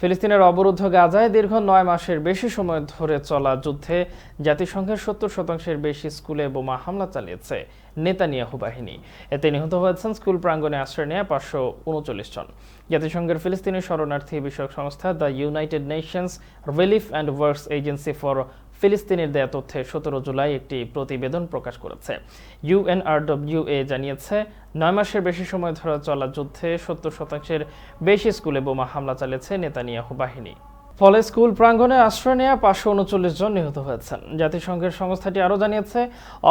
ফিলিস্তিনের অবরুদ্ধ গাজায় দীর্ঘ নয় মাসের বেশি সময় ধরে চলা যুদ্ধে জাতিসংঘের সত্তর শতাংশের বেশি স্কুলে বোমা হামলা চালিয়েছে নেতানিয়াহু বাহিনী। এতে নিহত হয়েছেন স্কুল প্রাঙ্গনে আশ্রয় নেওয়া পাঁচশো উনচল্লিশ জন। জাতিসংঘের ফিলিস্তিনি শরণার্থী বিষয়ক সংস্থা the United Nations Relief and Works Agency for ফিলিস্তিনের দেয়া তথ্যে সতেরো জুলাই একটি প্রতিবেদন প্রকাশ করেছে। ইউএনআরডব্লিউএ জানিয়েছে, নয় মাসের বেশি সময় ধরে চলা যুদ্ধে সত্তর শতাংশের বেশি স্কুলে বোমা হামলা চালিয়েছে নেতানিয়াহু বাহিনী। ফলে স্কুল প্রাঙ্গণে আশ্রয় নেওয়া পাঁচশো উনচল্লিশ জন নিহত হয়েছেন। জাতিসংঘের সংস্থাটি আরও জানিয়েছে,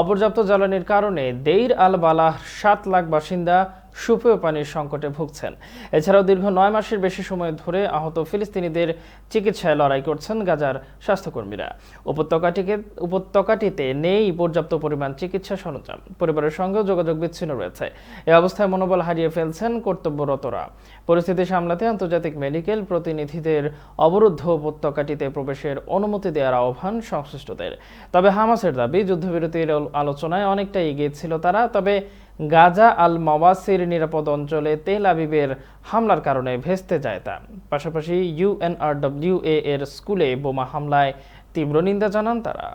অপর্যাপ্ত জ্বালানির কারণে দেইর আল বালাহ সাত লাখ বাসিন্দা সুপেয় পানির সংকটে ভুগছেন। এছাড়াও দীর্ঘ নয় মাসের বেশি সময় ধরে আহত ফিলিস্তিনিদের চিকিৎসায় লড়াই করছেন গাজার স্বাস্থ্যকর্মীরা। উপত্যকাটিকে, উপত্যকাটিতে নেই পর্যাপ্ত পরিমাণ চিকিৎসা সরঞ্জাম। পরিবারের সঙ্গেও যোগাযোগ বিচ্ছিন্ন রয়েছে। এ অবস্থায় মনোবল হারিয়ে ফেলছেন কর্তব্যরতরা। পরিস্থিতি সামলাতে আন্তর্জাতিক মেডিকেল প্রতিনিধিদের অবরুদ্ধ উপত্যকাটিতে প্রবেশের অনুমতি দেওয়ার আহ্বান সংশ্লিষ্টদের। তবে হামাসের দাবি, যুদ্ধবিরতির আলোচনায় অনেকটা এগিয়ে ছিল তারা, তবে গাজা আল মাওয়াসির নিরাপদ অঞ্চলে তেল আবিবের হামলার কারণে ভেস্তে যায় তা। পাশাপাশি ইউএনআরডব্লিউএ এর স্কুলে বোমা হামলায় তীব্র নিন্দা জানান তারা।